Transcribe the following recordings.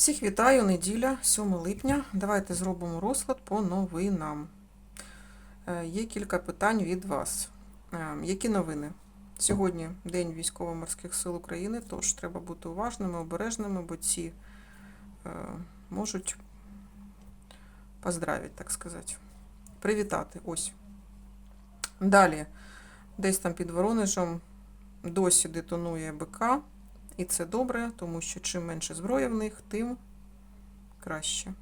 Всіх вітаю, неділя, 7 липня. Давайте зробимо розклад по новинам. Е, Є кілька питань від вас. Е, Які новини? Сьогодні День Військово-морських сил України, тож треба бути уважними, обережними, бо ці е, можуть поздравити, так сказати. Привітати. Ось. Далі, десь там під Воронежем досі детонує БК. І це добре, тому що чим менше зброї в них, тим краще.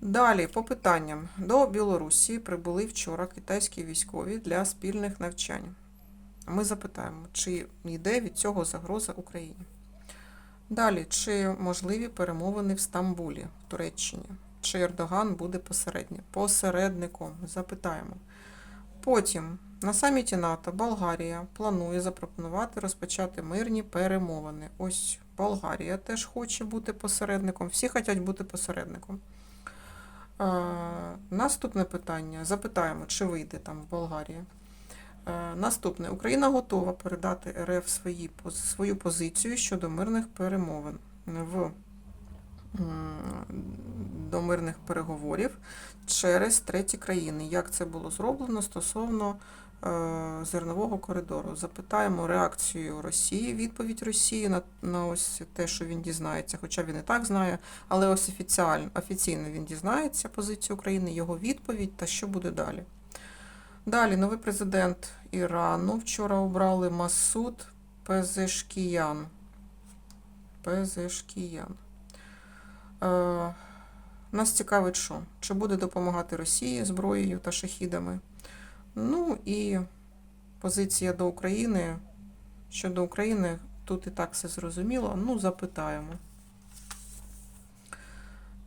Далі, по питанням. До Білорусі прибули вчора китайські військові для спільних навчань. Ми запитаємо, чи йде від цього загроза Україні. Далі, чи можливі перемовини в Стамбулі, в Туреччині? Чи Ердоган буде посередньо? посередником? Запитаємо. Потім на саміті НАТО Болгарія планує запропонувати розпочати мирні перемовини. Ось Болгарія теж хоче бути посередником. Всі хочуть бути посередником. Е, наступне питання. Запитаємо, чи вийде там Болгарія. Е, наступне. Україна готова передати РФ свої, свою позицію щодо мирних перемовин в, до мирних переговорів через треті країни. Як це було зроблено стосовно е, зернового коридору? Запитаємо реакцію Росії, відповідь Росії на, на ось те, що він дізнається, хоча він і так знає, але ось офіціально, офіційно він дізнається позицію України, його відповідь та що буде далі. Далі, новий президент Ірану вчора обрали Масуд Пезешкіян. Пезешкіян. Е, нас цікавить, що? Чи буде допомагати Росії зброєю та шахідами? Ну і позиція до України. Щодо України, тут і так все зрозуміло. Ну, запитаємо.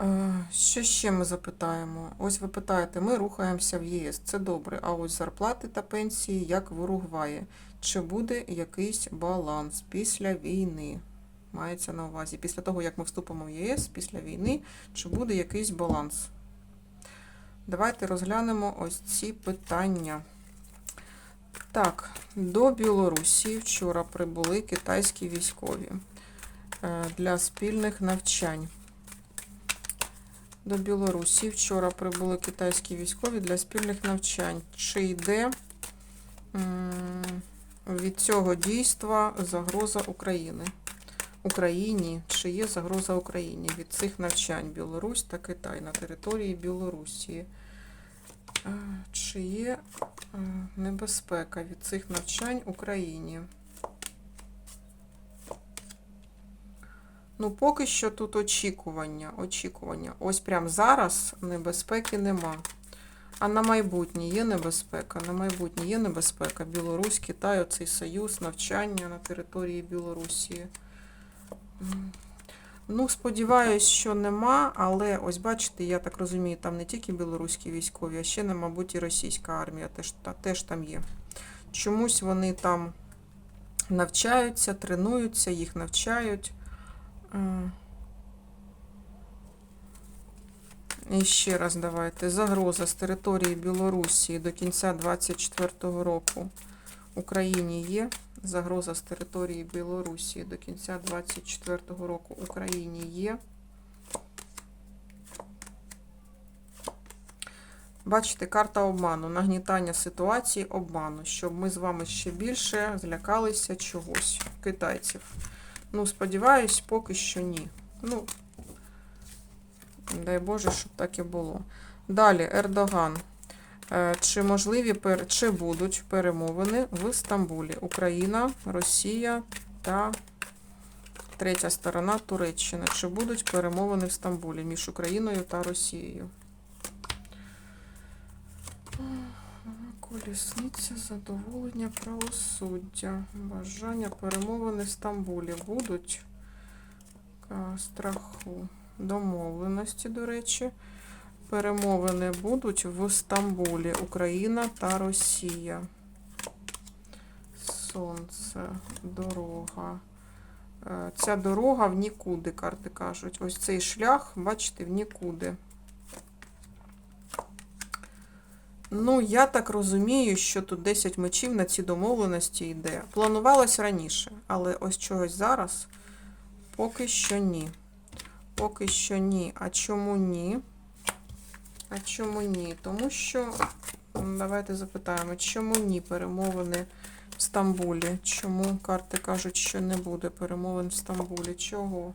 Е, Що ще ми запитаємо? Ось ви питаєте, ми рухаємося в ЄС, це добре. А ось зарплати та пенсії, як в Уругваї. Чи буде якийсь баланс після війни? Мається на увазі. Після того, як ми вступимо в ЄС, після війни, чи буде якийсь баланс? Давайте розглянемо ось ці питання. Так, до Білорусі вчора прибули китайські військові е, для спільних навчань. До Білорусі вчора прибули китайські військові для спільних навчань. Чи йде від цього дійства загроза України? Україні, чи є загроза Україні від цих навчань Білорусь та Китай на території Білорусі? Е, Чи є е, небезпека від цих навчань Україні? Ну, поки що тут очікування. Очікування. Ось прямо зараз небезпеки нема. А на майбутнє є небезпека. На майбутнє є небезпека. Білорусь, Китай, оцей союз, навчання на території Білорусі. Ну, сподіваюсь, що нема, але ось бачите, я так розумію, там не тільки білоруські військові, а ще, мабуть, і російська армія теж, та, теж там є. Чомусь вони там навчаються, тренуються, їх навчають. Е. І ще раз давайте. Загроза з території Білорусі до кінця 2024 року Україні є. Загроза з території Білорусі до кінця 2024 року Україні є. Бачите, карта обману, нагнітання ситуації, обману, щоб ми з вами ще більше злякалися чогось, китайців. Ну, сподіваюсь, поки що ні. Ну, дай Боже, щоб так і було. Далі, Ердоган. Е, Чи можливі чи будуть перемовини в Стамбулі? Україна, Росія та третя сторона Туреччина. Чи будуть перемовини в Стамбулі між Україною та Росією? Колісниця, задоволення, правосуддя. Бажання перемовини в Стамбулі будуть страху. Домовленості, до речі. Перемовини будуть в Стамбулі. Україна та Росія. Сонце, дорога. Е, Ця дорога в нікуди, карти кажуть. Ось цей шлях, бачите, в нікуди. Ну, я так розумію, що тут 10 мечів на ці домовленості йде. Планувалось раніше, але ось чогось зараз поки що ні. Поки що ні. А чому ні? А чому ні? Тому що, давайте запитаємо, чому ні перемовини в Стамбулі? Чому карти кажуть, що не буде перемовин в Стамбулі? Чого?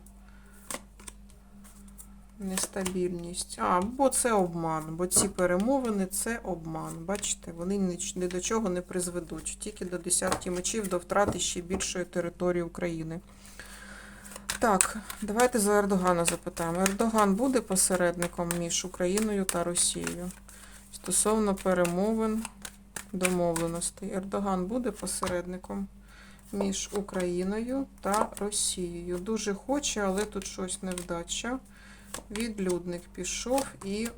Нестабільність. А, бо це обман. Бо ці перемовини це обман. Бачите, вони ні до чого не призведуть. Тільки до десятки мечів, до втрати ще більшої території України. Так, давайте за Ердогана запитаємо. Ердоган буде посередником між Україною та Росією стосовно перемовин домовленостей. Ердоган буде посередником між Україною та Росією. Дуже хоче, але тут щось невдача. Відлюдник пішов і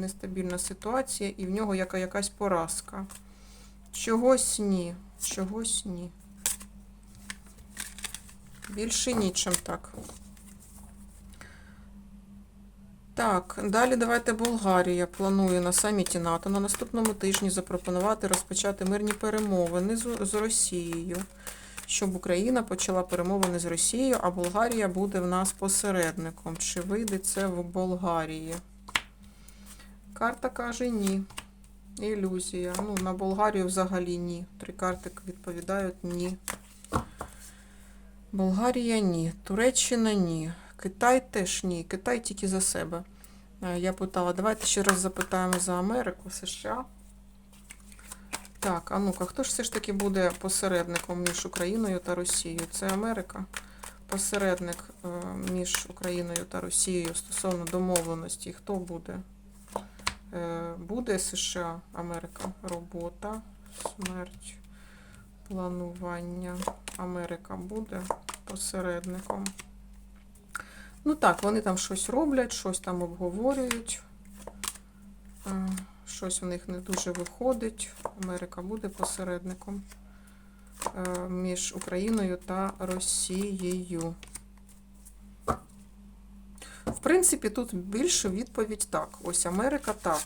нестабільна ситуація, і в нього яка якась поразка. Чогось ні. Чогось ні. Більше нічим так. Так, далі давайте Болгарія планує на саміті НАТО на наступному тижні запропонувати розпочати мирні перемовини з, Росією, щоб Україна почала перемовини з Росією, а Болгарія буде в нас посередником. Чи вийде це в Болгарії? Карта каже ні. Ілюзія. Ну, на Болгарію взагалі ні. Три карти відповідають ні. Болгарія ні. Туреччина ні. Китай теж ні. Китай тільки за себе. Е, Я питала, давайте ще раз запитаємо за Америку, США. Так, а ну-ка, хто ж все ж таки буде посередником між Україною та Росією? Це Америка. Посередник е, між Україною та Росією стосовно домовленості. Хто буде? Е, Буде США, Америка. Робота, смерть, планування. Америка буде посередником. Ну так, вони там щось роблять, щось там обговорюють. Е, Щось у них не дуже виходить. Америка буде посередником е, між Україною та Росією. В принципі, тут більше відповідь так. Ось Америка так.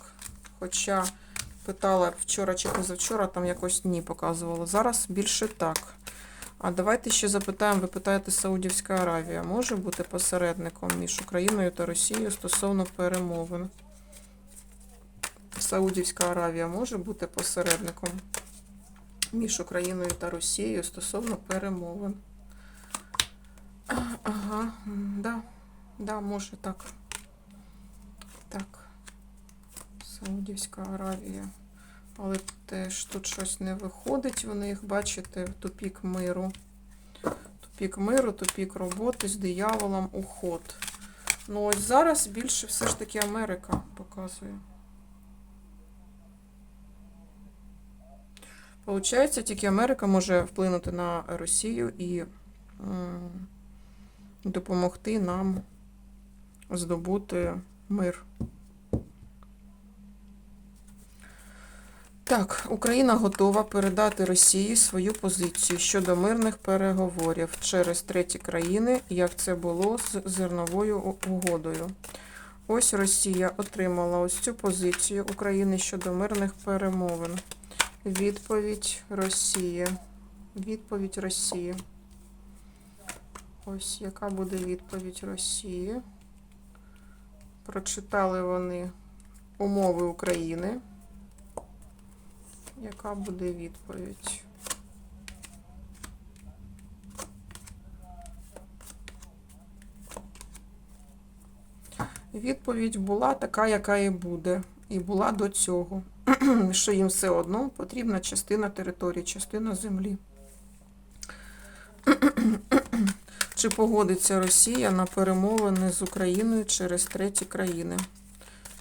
Хоча питала вчора чи позавчора, там якось ні показувало. Зараз більше так. А давайте ще запитаємо, ви питаєте, Саудівська Аравія може бути посередником між Україною та Росією стосовно перемовин? Саудівська Аравія може бути посередником між Україною та Росією стосовно перемовин. Ага, да, да, може так. Так. Саудівська Аравія. Але теж тут щось не виходить в них, бачите, тупік миру. Тупік миру, тупік роботи з дияволом, уход. Ну ось зараз більше все ж таки Америка показує. Получається, тільки Америка може вплинути на Росію і допомогти нам здобути мир. Так, Україна готова передати Росії свою позицію щодо мирних переговорів через треті країни, як це було з зерновою угодою. Ось Росія отримала ось цю позицію України щодо мирних перемовин. Відповідь Росії. Відповідь Росії. Ось яка буде відповідь Росії. Прочитали вони умови України. Яка буде відповідь? Відповідь була така, яка і буде. І була до цього. Що їм все одно потрібна частина території, частина землі. Чи погодиться Росія на перемовини з Україною через треті країни?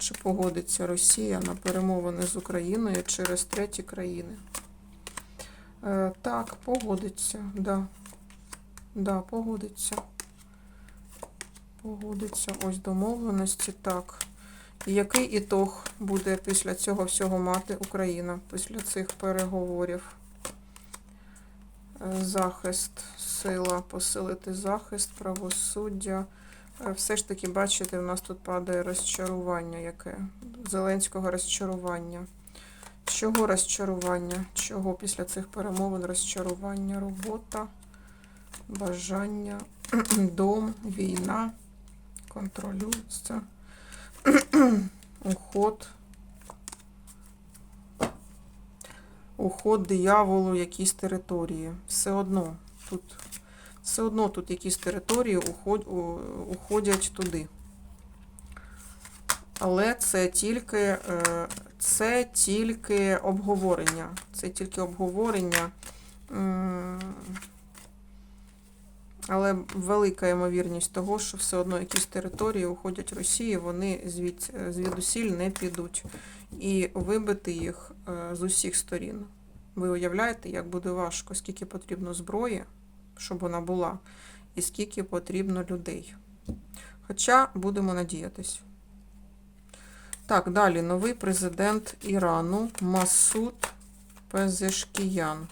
Чи погодиться Росія на перемовини з Україною через треті країни? Е, так, погодиться, да. Да, погодиться. Погодиться. Ось домовленості, так. І який ітог буде після цього всього мати Україна, після цих переговорів? Е, Захист, сила, посилити захист, правосуддя. Е, Все ж таки, бачите, в нас тут падає розчарування яке? Зеленського розчарування. Чого розчарування? Чого після цих перемовин розчарування? Робота, бажання, дом, війна, контролюється. Уход. Уход дияволу якісь території. Все одно тут, все одно тут якісь території уходять туди. Але це тільки, е, це тільки обговорення. Це тільки обговорення. Але велика ймовірність того, що все одно якісь території уходять Росії, вони звід, звідусіль не підуть. І вибити їх е, з усіх сторін. Ви уявляєте, як буде важко, скільки потрібно зброї, щоб вона була, і скільки потрібно людей. Хоча будемо надіятись. Так, далі новий президент Ірану Масуд Пезешкіян.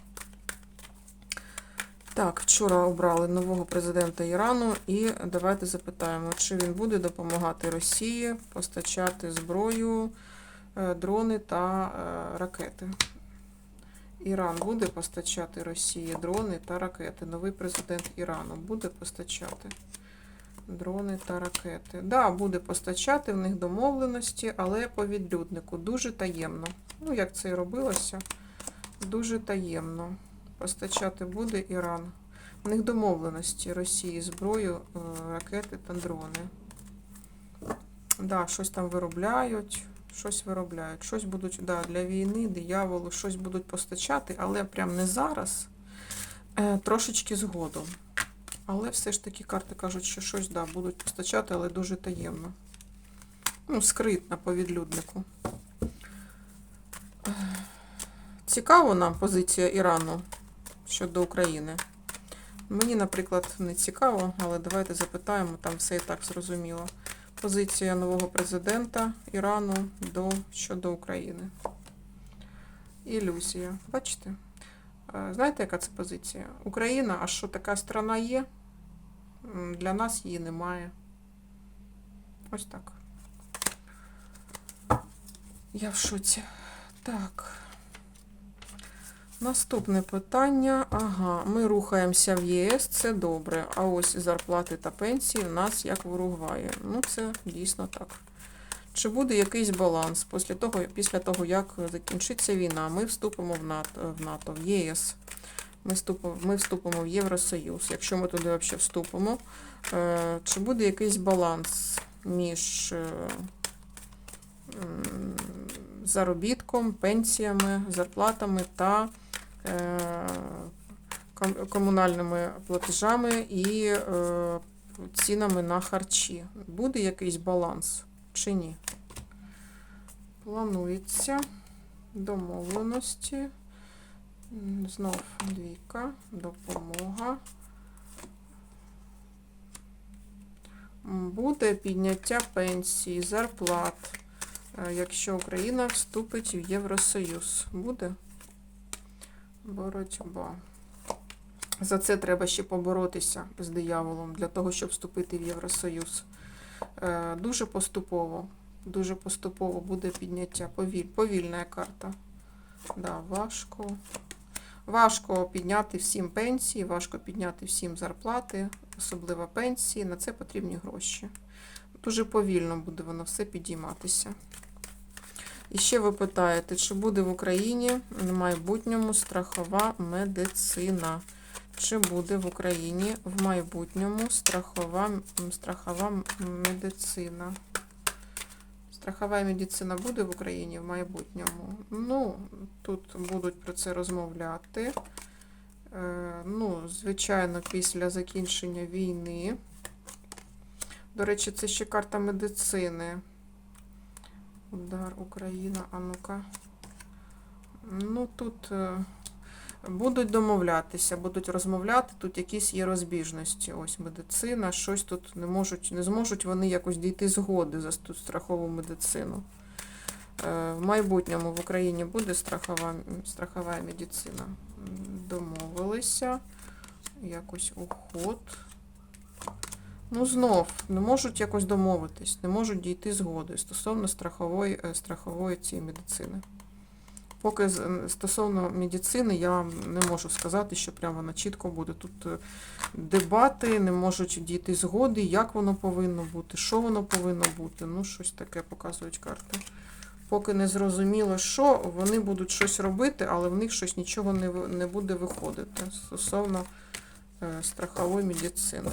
Так, вчора обрали нового президента Ірану, і давайте запитаємо, чи він буде допомагати Росії постачати зброю, е, дрони та е, ракети. Іран буде постачати Росії дрони та ракети. Новий президент Ірану буде постачати дрони та ракети. Да, буде постачати в них домовленості, але по відлюднику. Дуже таємно. Ну, як це і робилося, дуже таємно. Постачати буде Іран. В них домовленості Росії зброю, е, ракети та дрони. Да, щось там виробляють, щось виробляють. Щось будуть да, для війни, дияволу, щось будуть постачати, але прям не зараз, е, трошечки згодом. Але все ж таки карти кажуть, що щось да, будуть постачати, але дуже таємно. Ну, скритно по відлюднику. Е, Цікава нам позиція Ірану щодо України. Мені, наприклад, не цікаво, але давайте запитаємо, там все і так зрозуміло. Позиція нового президента Ірану до, щодо України. Ілюзія. Бачите? Е, Знаєте, яка це позиція? Україна, а що така страна є? Для нас її немає. Ось так. Я в шоці. Так. Наступне питання. Ага, ми рухаємося в ЄС, це добре. А ось зарплати та пенсії в нас як в Уругваї. Ну, це дійсно так. Чи буде якийсь баланс після того, після того як закінчиться війна? Ми вступимо в НАТО, в, НАТО, в ЄС. Ми вступимо, ми вступимо в Євросоюз. Якщо ми туди взагалі вступимо, е, чи буде якийсь баланс між е, заробітком, пенсіями, зарплатами та комунальними платежами і е, цінами на харчі? Буде якийсь баланс чи ні? Планується домовленості. Знов двійка, допомога. Буде підняття пенсій, зарплат, е, якщо Україна вступить в Євросоюз. Буде боротьба. За це треба ще поборотися з дияволом для того, щоб вступити в Євросоюз. Е, Дуже поступово. Дуже поступово буде підняття. Повіль, повільна карта. Да, важко. Важко підняти всім пенсії, важко підняти всім зарплати, особливо пенсії. На це потрібні гроші. Дуже повільно буде воно все підійматися. І ще ви питаєте, чи буде в Україні в майбутньому страхова медицина? Чи буде в Україні в майбутньому страхова, страхова медицина? Страхова медицина буде в Україні в майбутньому? Ну, тут будуть про це розмовляти. Е, Ну, звичайно, після закінчення війни. До речі, це ще карта медицини. Удар Україна, а ну-ка. Ну, тут е, будуть домовлятися, будуть розмовляти, тут якісь є розбіжності. Ось медицина, щось тут не можуть, не зможуть вони якось дійти згоди за ту страхову медицину. Е, В майбутньому в Україні буде страхова, страхова медицина. Домовилися. Якось уход. Ну, знов, не можуть якось домовитись, не можуть дійти згоди стосовно страхової, е, страхової цієї медицини. Поки стосовно медицини, я не можу сказати, що прямо вона чітко буде. Тут е, дебати, не можуть дійти згоди, як воно повинно бути, що воно повинно бути. Ну, щось таке показують карти. Поки не зрозуміло, що, вони будуть щось робити, але в них щось нічого не, не буде виходити стосовно е, страхової медицини.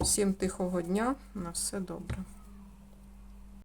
Всім тихого дня, на все добре.